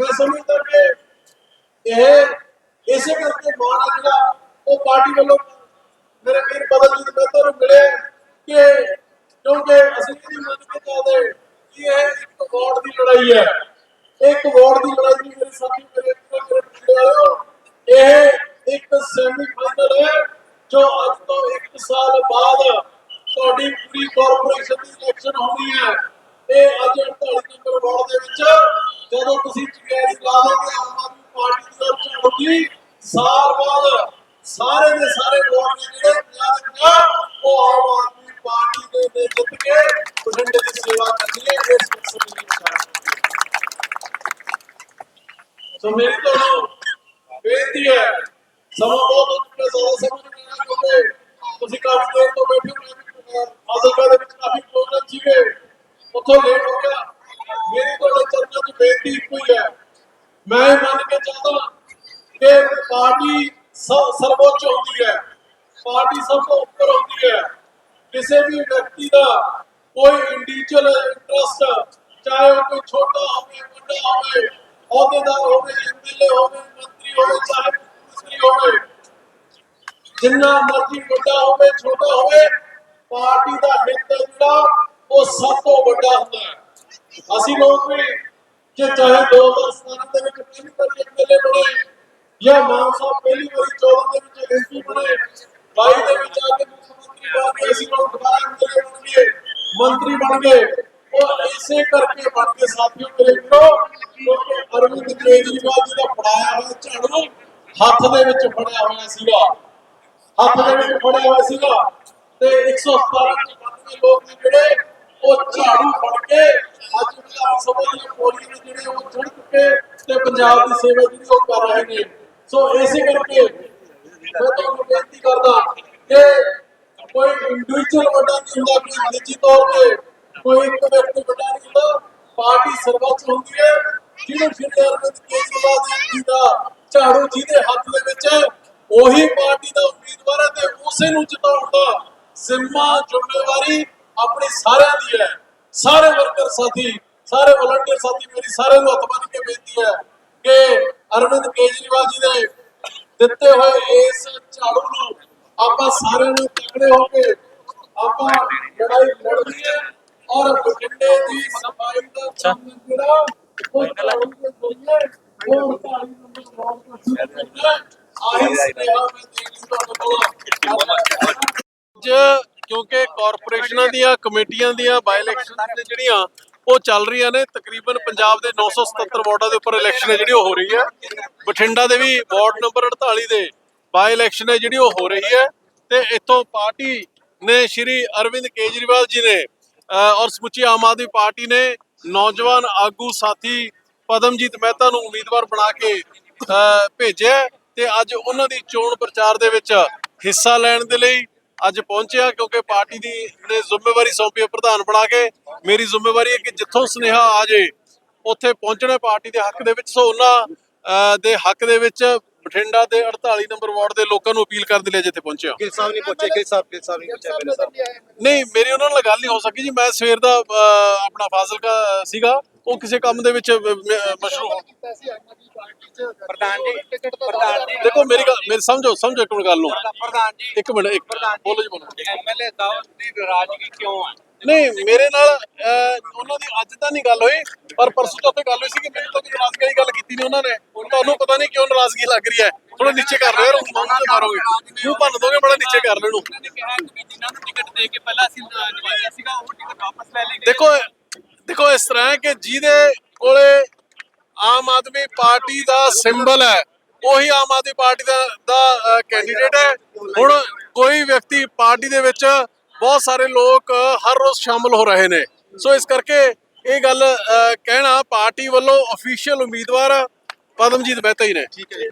ਮੈਂ ਸਮਝਦਾ ਕਿ ਇਹ ਇਸੇ ਕਰਕੇ ਮਾਣ ਆ ਜਿਹੜਾ ਉਹ ਪਾਰਟੀ ਵੱਲੋਂ ਮੇਰੇ ਵੀਰ ਬਦਲਜੀਤ ਮਹਿਤਾ ਨੂੰ ਮਿਲੇ ਕਿ ਕਿਉਂਕਿ ਅਸੀਂ ਇਹ ਮੰਨ ਕੇ ਚਾਹਦੇ ਕਿ ਇਹ ਇੱਕ ਵਾਰਡ ਦੀ ਲੜਾਈ ਹੈ। ਇੱਕ ਵਾਰਡ ਦੀ ਲੜਾਈ ਨਹੀਂ ਮੇਰੇ ਸਾਥੀ ਮੇਰੇ ਮੇਰੇ ਪਿੰਡ ਵਾਲਿਓ, ਇਹ ਇੱਕ ਸੈਮੀ ਫਾਈਨਲ ਹੈ ਜੋ ਅੱਜ ਤੋਂ 1 ਸਾਲ ਬਾਅਦ ਤੁਹਾਡੀ ਪੂਰੀ ਕਾਰਪੋਰੇਸ਼ਨ ਦੀ ਇਲੈਕਸ਼ਨ ਹੋਣੀ ਹੈ। ਇਹ ਅੱਜ 48 ਨੰਬਰ ਵਾਰਡ ਦੇ ਵਿੱਚ ਜਦੋਂ ਤੁਸੀਂ ਚਿਹਰੇ ਲਾ ਦੋਗੇ ਆਮ ਆਦਮੀ ਪਾਰਟੀ ਦੀ ਤਰਫ ਹੋਊਗੀ। ਸਾਲ ਬਾਅਦ ਸਾਰੇ ਦੇ ਸਾਰੇ ਵੋਟ ਨੇ ਜਿਹੜੇ ਪੰਜਾਬ ਦੇ ਉਹ ਆਮ ਆਦਮੀ ਪਾਰਟੀ ਦੇ ਨੇ ਜਿੱਤ ਕੇ ਬਠਿੰਡੇ ਦੀ ਸੇਵਾ ਕਰਨੀ ਹੈ ਇਸ ਮਕਸਦ ਲਈ ਸ਼ਾਮਲ ਸੋ ਮੇਰੀ ਤੁਹਾਨੂੰ ਬੇਨਤੀ ਹੈ, ਸਮਾਂ ਬਹੁਤ ਹੋ ਜ਼ਿਆਦਾ ਉੱਥੋਂ ਲੇਟ ਹੋ ਗਿਆ। ਮੇਰੀ ਤੁਹਾਡੇ ਚਰਨਾਂ 'ਚ ਬੇਨਤੀ ਇੱਕੋ ਹੀ ਹੈ। ਮੈਂ ਮੰਨ ਕੇ ਚਾਹਦਾ ਕਿ ਪਾਰਟੀ ਸਰਵੋੱਚ ਹੁੰਦੀ ਹੈ। ਪਾਰਟੀ ਸਭ ਤੋਂ ਉੱਪਰ ਹੁੰਦੀ ਹੈ। ਕਿਸੇ ਵੀ ਵਿਅਕਤੀ ਦਾ ਕੋਈ ਇੰਡੀਵਿਜੂਅਲ ਇੰਟਰਸਟ ਚਾਹੇ ਉਹ ਕੋਈ ਛੋਟਾ ਹੋਵੇ, ਵੱਡਾ ਹੋਵੇ ਅਹੁਦੇਦਾਰ ਹੋਵੇ ਐਮਐਲਏ ਹੋਵੇ, ਮੰਤਰੀ ਹੋਵੇ, ਚਾਹੇ ਮੰਤਰੀ ਹੋਵੇ, ਜਿੰਨਾ ਮਰਜ਼ੀ ਵੱਡਾ ਹੋਵੇ, ਛੋਟਾ ਹੋਵੇ, ਪਾਰਟੀ ਦਾ ਹਿੱਤ ਹੈ ਜਿਹੜਾ ਉਹ ਸਭ ਤੋਂ ਵੱਡਾ ਹੁੰਦਾ ਹੈ ਅਸੀਂ ਲੋਕ ਵੀ ਜੇ ਚਾਹੇ 2017 ਦੇ ਵਿੱਚ ਪਹਿਲੀ ਵਾਰੀ ਐਮਐਲਏ ਬਣੇ ਜਾਂ ਮਾਨ ਸਾਹਿਬ ਪਹਿਲੀ ਵਾਰੀ 14 ਦੇ ਵਿੱਚ ਐਮਪੀ ਬਣੇ 22 ਦੇ ਵਿੱਚ ਆ ਕੇ ਮੁੱਖ ਮੰਤਰੀ ਬਣ ਗਏ, ਅਸੀਂ ਲੋਕ ਦੁਬਾਰਾ ਐਮਐਲਏ ਬਣ ਗਏ, ਮੰਤਰੀ ਬਣ ਗਏ, ਉਹ ਇਸੇ ਕਰਕੇ ਬਣ ਕੇ ਸਾਥੀਓ ਮੇਰੇ ਵੀਰੋ, ਕਿਉਂਕਿ ਅਰਵਿੰਦ ਕੇਜਰੀਵਾਲ ਜੀ ਦਾ ਫੜਾਇਆ ਹੋਇਆ ਝਾੜੂ ਹੱਥ ਦੇ ਵਿੱਚ ਫੜਿਆ ਹੋਇਆ ਸੀਗਾ। ਹੱਥ ਦੇ ਵਿੱਚ ਫੜਿਆ ਹੋਇਆ ਸੀਗਾ ਤੇ 117 ਚ ਬੰਦੇ ਲੋਕ ਨੇ ਜਿਹੜੇ। ਉਹ ਝਾੜੂ ਫੜ ਕੇ ਅੱਜ ਵਿਧਾਨ ਸਭਾ ਦੀਆਂ ਪੋਲੀਆਂ ਨੇ ਜਿਹੜੇ ਉਹ ਚੜ ਚੁੱਕੇ ਤੇ ਪੰਜਾਬ ਦੀ ਸੇਵਾ ਜਿਹੜੀ ਉਹ ਕਰ ਰਹੇ ਨੇ। ਸੋ ਇਸੇ ਕਰਕੇ ਮੈਂ ਤੁਹਾਨੂੰ ਬੇਨਤੀ ਕਰਦਾ ਕਿ ਕੋਈ ਇੰਡੀਵਿਜੂਅਲ ਵੱਡਾ ਨਹੀਂ ਹੁੰਦਾ ਕਿ ਨਿੱਜੀ ਤੌਰ ਤੇ, ਕੋਈ ਇੱਕ ਵਿਅਕਤੀ ਵੱਡਾ ਨਹੀਂ ਹੁੰਦਾ ਪਾਰਟੀ ਸਰਵੋੱਚ ਹੁੰਦੀ ਹੈ ਜਿਹਨੂੰ ਸ਼੍ਰੀ ਅਰਵਿੰਦ ਕੇਜਰੀਵਾਲ ਜੀ ਦਾ ਝਾੜੂ ਜਿਹਦੇ ਹੱਥ ਦੇ ਵਿੱਚ ਹੈ, ਉਹੀ ਪਾਰਟੀ ਦਾ ਉਮੀਦਵਾਰ ਹੈ ਤੇ ਉਸੇ ਨੂੰ ਜਿਤਾਉਣ ਦਾ ਜ਼ਿੰਮਾ, ਜ਼ਿੰਮੇਵਾਰੀ ਆਪਣੀ ਸਾਰਿਆਂ ਦੀ ਹੈ। ਸਾਰੇ ਵਰਕਰ ਸਾਥੀ ਸਾਰੇ ਵਲੰਟੀਅਰ ਸਾਥੀ ਮੇਰੀ ਸਾਰਿਆਂ ਨੂੰ ਹੱਥ ਬੰਨ੍ਹ ਕੇ ਬੇਨਤੀ ਹੈ ਕਿ ਅਰਵਿੰਦ ਕੇਜਰੀਵਾਲ ਜੀ ਦੇ ਦਿੱਤੇ ਹੋਏ ਇਸ ਝਾੜੂ ਨੂੰ ਆਪਾਂ ਸਾਰਿਆਂ ਨੂੰ ਤਕੜੇ ਹੋ ਕੇ ਆਪਾਂ ਲੜਾਈ ਲੜਨੀ ਹੈ ਔਰ ਬਠਿੰਡੇ ਦੀ ਸਫ਼ਾਈ ਦਾ ਕੰਮ ਜਿਹੜਾ ਉਹ ਝਾੜੂ ਦੇ ਜ਼ਰੀਏ ਉਹ 48 ਨੰਬਰ ਵਾਰਡ ਤੋਂ ਸ਼ੁਰੂ ਕਰਨਾ ਹੈ। ਆਹੀ ਸੁਨੇਹਾ ਮੈਂ ਦੇਣ ਲਈ ਤੁਹਾਨੂੰ ਅੱਜ ਕਿਉਂਕਿ ਕਾਰਪੋਰੇਸ਼ਨਾਂ ਦੀਆਂ, ਕਮੇਟੀਆਂ ਦੀਆਂ ਬਾਈ ਇਲੈਕਸ਼ਨ ਨੇ ਜਿਹੜੀਆਂ, ਉਹ ਚੱਲ ਰਹੀਆਂ ਨੇ। ਤਕਰੀਬਨ ਪੰਜਾਬ ਦੇ 977 ਵਾਰਡਾਂ ਦੇ ਉੱਪਰ ਇਲੈਕਸ਼ਨ ਹੈ ਜਿਹੜੀ, ਉਹ ਹੋ ਰਹੀ ਹੈ। ਬਠਿੰਡਾ ਦੇ ਵੀ ਵਾਰਡ ਨੰਬਰ 48 ਦੇ ਬਾਈ ਇਲੈਕਸ਼ਨ ਹੈ ਜਿਹੜੀ, ਉਹ ਹੋ ਰਹੀ ਹੈ। ਤੇ ਇੱਥੋਂ ਪਾਰਟੀ ਨੇ ਸ਼੍ਰੀ ਅਰਵਿੰਦ ਕੇਜਰੀਵਾਲ ਜੀ ਨੇ ਔਰ ਸਮੁੱਚੀ ਆਮ ਆਦਮੀ ਪਾਰਟੀ ਨੇ ਨੌਜਵਾਨ ਆਗੂ ਸਾਥੀ ਪਦਮਜੀਤ ਮਹਿਤਾ ਨੂੰ ਉਮੀਦਵਾਰ ਬਣਾ ਕੇ ਭੇਜਿਆ ਹੈ। ਤੇ ਅੱਜ ਉਹਨਾਂ ਦੀ ਚੋਣ ਪ੍ਰਚਾਰ ਦੇ ਵਿੱਚ ਹਿੱਸਾ ਲੈਣ ਦੇ ਲਈ ਅੱਜ ਪਹੁੰਚਿਆ ਕਿਉਂਕਿ ਪਾਰਟੀ ਦੀ ਨੇ ਜ਼ਿੰਮੇਵਾਰੀ ਸੌਂਪੀ ਹੈ ਪ੍ਰਧਾਨ ਬਣਾ ਕੇ। ਮੇਰੀ ਜ਼ਿੰਮੇਵਾਰੀ ਹੈ ਕਿ ਜਿੱਥੋਂ ਸੁਨੇਹਾ ਆ ਜੇ ਉੱਥੇ ਪਹੁੰਚਣਾ ਪਾਰਟੀ ਦੇ ਹੱਕ ਦੇ ਵਿੱਚ। ਸੋ ਉਹਨਾਂ ਦੇ ਹੱਕ ਦੇ ਵਿੱਚ ਬਠਿੰਡਾ ਦੇ 48 ਨੰਬਰ ਵਾਰਡ ਦੇ ਲੋਕਾਂ ਨੂੰ ਅਪੀਲ ਕਰਨ ਦੇ ਲਈ ਅੱਜ ਇੱਥੇ ਪਹੁੰਚਿਆ। ਗਿਲ ਸਾਹਿਬ ਨਹੀਂ ਪਹੁੰਚੇ ਗਿਲ ਸਾਹਿਬ ਗਿਲ ਸਾਹਿਬ ਨਹੀਂ ਪਹੁੰਚੇ ਮੇਰੇ ਸਾਹਿਬ। ਨਹੀਂ ਮੇਰੀ ਉਹਨਾਂ ਨਾਲ ਗੱਲ ਨਹੀਂ ਹੋ ਸਕੀ ਜੀ। ਮੈਂ ਸਵੇਰ ਦਾ ਆਪਣਾ ਫਾਜ਼ਿਲਕਾ ਸੀਗਾ। ਉਹ ਕਿਸੇ ਕੰਮ ਦੇ ਵਿੱਚ ਮਸ਼ਰੂਫ ਪ੍ਰਧਾਨ ਜੀ ਪ੍ਰਧਾਨ ਜੀ। ਦੇਖੋ ਮੇਰੀ ਗੱਲ ਮੇਰੀ ਸਮਝੋ ਸਮਝੋ ਇੱਕ ਮਿੰਟ ਗੱਲ ਨੂੰ। ਪ੍ਰਧਾਨ ਜੀ ਇੱਕ ਮਿੰਟ ਇੱਕ ਬੋਲੋ ਜੀ ਬੋਲੋ। ਐਮਐਲਏ ਦਾਊਦ ਦੀ ਨਾਰਾਜ਼ਗੀ ਕਿਉਂ ਹੈ? ਨਹੀਂ ਮੇਰੇ ਨਾਲ ਉਹਨਾਂ ਦੀ ਅੱਜ ਤਾਂ ਨਹੀਂ ਗੱਲ ਹੋਈ ਪਰ ਪਰਸੋਂ ਚੌਥੇ ਗੱਲ ਹੋਈ ਸੀ ਕਿ ਮੈਨੂੰ ਤਾਂ ਕੋਈ ਨਾਰਾਜ਼ਗੀ ਵਾਲੀ ਗੱਲ ਕੀਤੀ ਨਹੀਂ ਉਹਨਾਂ ਨੇ। ਤੁਹਾਨੂੰ ਪਤਾ ਨਹੀਂ ਕਿਉਂ ਨਾਰਾਜ਼ਗੀ ਲੱਗ ਰਹੀ ਹੈ। ਥੋੜਾ ਨੀਚੇ ਕਰ ਲਓ ਯਾਰ ਮੂੰਹ ਤੇ ਮਾਰੋਗੇ। ਮੂੰਹ ਭੰਨ ਦੋਗੇ ਬੜਾ ਨੀਚੇ ਕਰ ਲੈਣੂ। ਨੇ ਨੂੰ ਦੇਖੋ ਦੇਖੋ ਇਸ ਤਰ੍ਹਾਂ ਹੈ ਕਿ ਜਿਹਦੇ ਕੋਲੇ ਆਮ ਆਦਮੀ ਪਾਰਟੀ ਦਾ ਸਿੰਬਲ ਹੈ, ਉਹੀ ਆਮ ਆਦਮੀ ਪਾਰਟੀ ਦਾ ਦਾ ਕੈਂਡੀਡੇਟ ਹੈ। ਹੁਣ ਕੋਈ ਵਿਅਕਤੀ ਪਾਰਟੀ ਦੇ ਵਿੱਚ ਬਹੁਤ ਸਾਰੇ ਲੋਕ ਹਰ ਰੋਜ਼ ਸ਼ਾਮਲ ਹੋ ਰਹੇ ਨੇ। ਸੋ ਇਸ ਕਰਕੇ ਇਹ ਗੱਲ ਕਹਿਣਾ ਪਾਰਟੀ ਵੱਲੋਂ ਅਫੀਸ਼ੀਅਲ ਉਮੀਦਵਾਰ ਪਦਮਜੀਤ ਮਹਿਤਾ ਹੀ ਨੇ। ਠੀਕ ਹੈ।